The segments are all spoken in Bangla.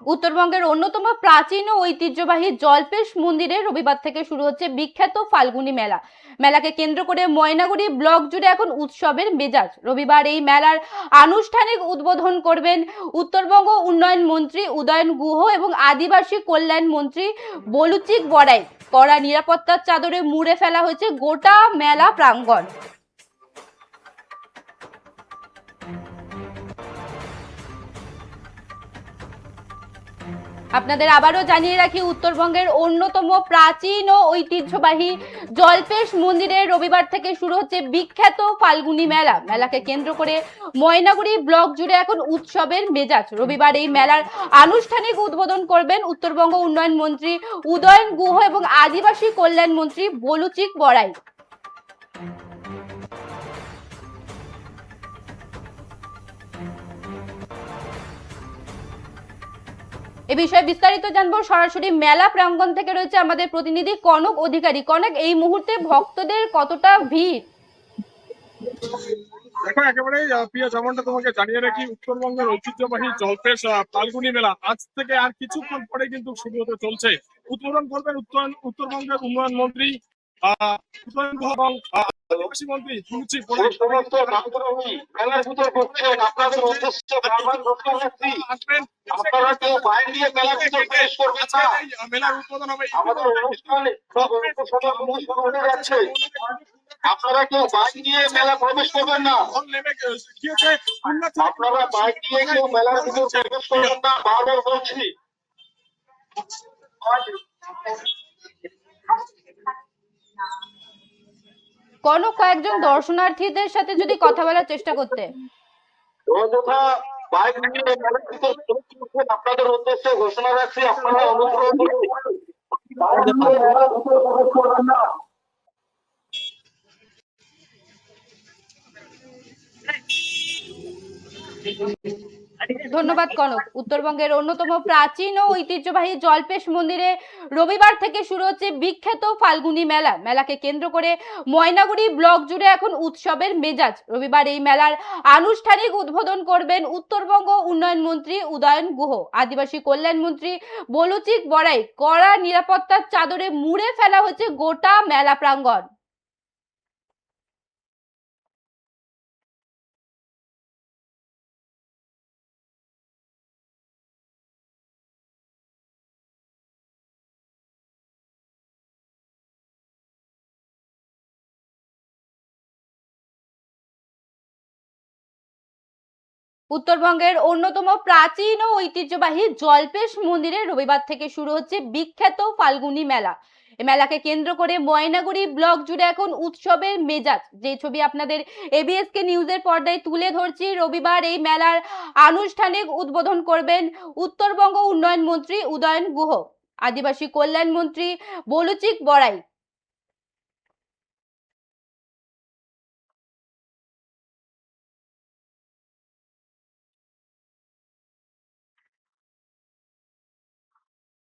উত্তরবঙ্গের অন্যতম প্রাচীন ও ঐতিহ্যবাহী জলপেশ মন্দিরে রবিবার থেকে শুরু হচ্ছে বিখ্যাত ফাল্গুনী মেলা। মেলাকে কেন্দ্র করে ময়নাগুড়ি ব্লক জুড়ে এখন উৎসবের মেজাজ। রবিবার এই মেলার আনুষ্ঠানিক উদ্বোধন করবেন উত্তরবঙ্গ উন্নয়ন মন্ত্রী উদয়ন গুহ এবং আদিবাসী কল্যাণ মন্ত্রী বলুচিক বড়াই। কড়া নিরাপত্তার চাদরে মুড়ে ফেলা হয়েছে গোটা মেলা প্রাঙ্গণ। আপনাদের আবারও জানিয়ে রাখি, উত্তরবঙ্গের অন্যতম প্রাচীন ও ঐতিহ্যবাহী জলপেশ মন্দিরে রবিবার থেকে শুরু হচ্ছে বিখ্যাত ফাল্গুনি মেলা। মেলাকে কেন্দ্র করে ময়নাগুড়ি ব্লক জুড়ে এখন উৎসবের মেজাজ। রবিবার এই মেলার আনুষ্ঠানিক উদ্বোধন করবেন উত্তরবঙ্গ উন্নয়ন মন্ত্রী উদয়ন গুহ এবং আদিবাসী কল্যাণ মন্ত্রী বলুচিক বড়াই। এ বিষয়ে বিস্তারিত জানব। সরাসরি মেলা প্রাঙ্গণ থেকে রয়েছে আমাদের প্রতিনিধি কনক অধিকারী। কনক, এই মুহূর্তে ভক্তদের কতটা ভিড়? দেখো একেবারে প্রিয় যেমনটা তোমাকে জানিয়ে রাখি, উত্তরবঙ্গের ঐতিহ্যবাহী জলপেশ ফাল্গুনি মেলা আজ থেকে আর কিছুক্ষণ পরে কিন্তু শুরু হতে চলছে। উদ্বোধন করবেন উত্তর, উত্তরবঙ্গের উন্নয়ন মন্ত্রী ঢুকছেন আপনাদের আপনারা কেউ প্রবেশ হবে হয়ে আপনারা কেউ বাইক নিয়ে মেলা প্রবেশ করবেন না আপনারা বাইক নিয়ে কেউ মেলার ভিতর প্রবেশ করবেন না বারবার বলছি কনক কয়েকজন দর্শনার্থীদের সাথে যদি কথা বলার চেষ্টা করতে। অযথা বাইক নিয়ে আপনাদের উদ্দেশ্যে ঘোষণা রাখছি আপনারা অনুগ্রহ করে ধন্যবাদ, কনক। উত্তরবঙ্গের অন্যতম প্রাচীন ও ঐতিহ্যবাহী জলপেশ মন্দিরে রবিবার থেকে শুরু হচ্ছে বিখ্যাত ফাল্গুনি মেলা। মেলাকে কেন্দ্র করে ময়নাগুড়ি ব্লক জুড়ে এখন উৎসবের মেজাজ। রবিবার এই মেলার আনুষ্ঠানিক উদ্বোধন করবেন উত্তরবঙ্গ উন্নয়ন মন্ত্রী উদয়ন গুহ। আদিবাসী কল্যাণ মন্ত্রী বলুচিক বড়াই। কড়া নিরাপত্তার চাদরে মুড়ে ফেলা হচ্ছে গোটা মেলা প্রাঙ্গণ। উত্তরবঙ্গের অন্যতম প্রাচীন ও ঐতিহ্যবাহী জলপেশ মন্দিরে রবিবার থেকে শুরু হচ্ছে বিখ্যাত ফাল্গুনি মেলা। মেলাকে কেন্দ্র করে ময়নাগুড়ি ব্লক জুড়ে এখন উৎসবের মেজাজ। যে ছবি আপনাদের এবিএস কে নিউজের পর্দায় তুলে ধরছি, রবিবার এই মেলার আনুষ্ঠানিক উদ্বোধন করবেন উত্তরবঙ্গ উন্নয়ন মন্ত্রী উদয়ন গুহ। আদিবাসী কল্যাণ মন্ত্রী বলুচিক বড়াই।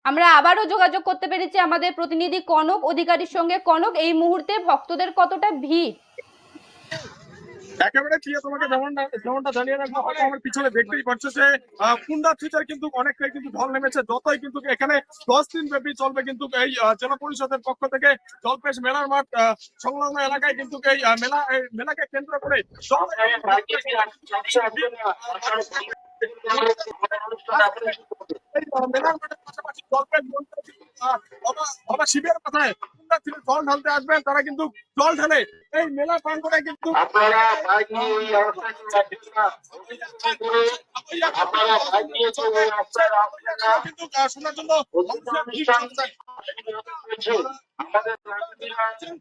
আমরা আবারও যোগাযোগ করতে পেরেছি আমাদের প্রতিনিধি কনক অধিকারীর সঙ্গে। কনক এই মুহূর্তে ভক্তদের কতটা ভিড়? একেবারে প্রিয় তোমাকে যেমনটা যেমনটা জানিয়ে রাখব হয়তো আমার পিছনে দেখতেই পাচ্ছ যে কিন্তু অনেকটাই কিন্তু ঢল নেমেছে যতই কিন্তু এখানে দশ দিন ব্যাপী চলবে কিন্তু এই জেলা পরিষদের পক্ষ থেকে জলপেশ মেলার মাঠ আহ, সংলগ্ন এলাকায় কিন্তু এই মেলা মেলাকে কেন্দ্র করে জল ঢালতে আসবেন তারা কিন্তু জল ঢালে মেলা প্রাঙ্গণে কিন্তু আপনারা বাইক শোনার জন্য। আমাদের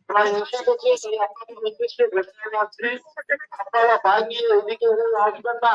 প্রায় এসে গেছে রাখছি আপনারা বাইক নিয়ে এদিকে আসবেন না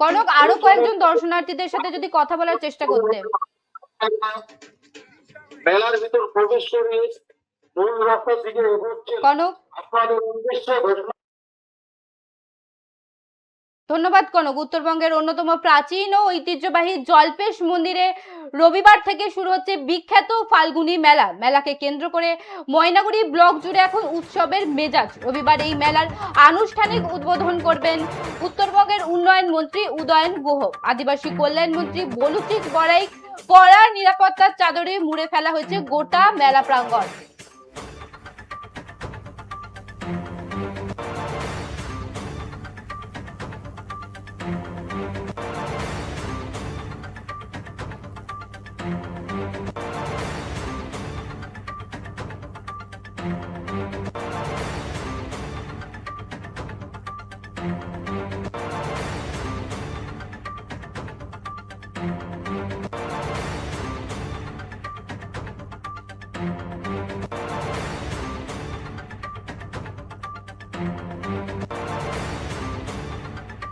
কনক আরও কয়েকজন দর্শনার্থীদের সাথে যদি কথা বলার চেষ্টা করতে। মেলার ভিতর প্রবেশ করে মূল রাস্তার দিকে এগোচ্ছেন কনক। আপনাদের উদ্দেশ্যে ঘোষণা ধন্যবাদ, কনক। উত্তরবঙ্গের অন্যতম প্রাচীন ও ঐতিহ্যবাহী জলপেশ মন্দিরে রবিবার থেকে শুরু হচ্ছে বিখ্যাত ফাল্গুনী মেলা। মেলাকে কেন্দ্র করে ময়নাগুড়ি ব্লক জুড়ে এখন উৎসবের মেজাজ। রবিবার এই মেলার আনুষ্ঠানিক উদ্বোধন করবেন উত্তরবঙ্গের উন্নয়ন মন্ত্রী উদয়ন গুহ। আদিবাসী কল্যাণ মন্ত্রী বলুচিত বড়াই কড়া নিরাপত্তার চাদরে মুড়ে ফেলা হয়েছে গোটা মেলা প্রাঙ্গণ।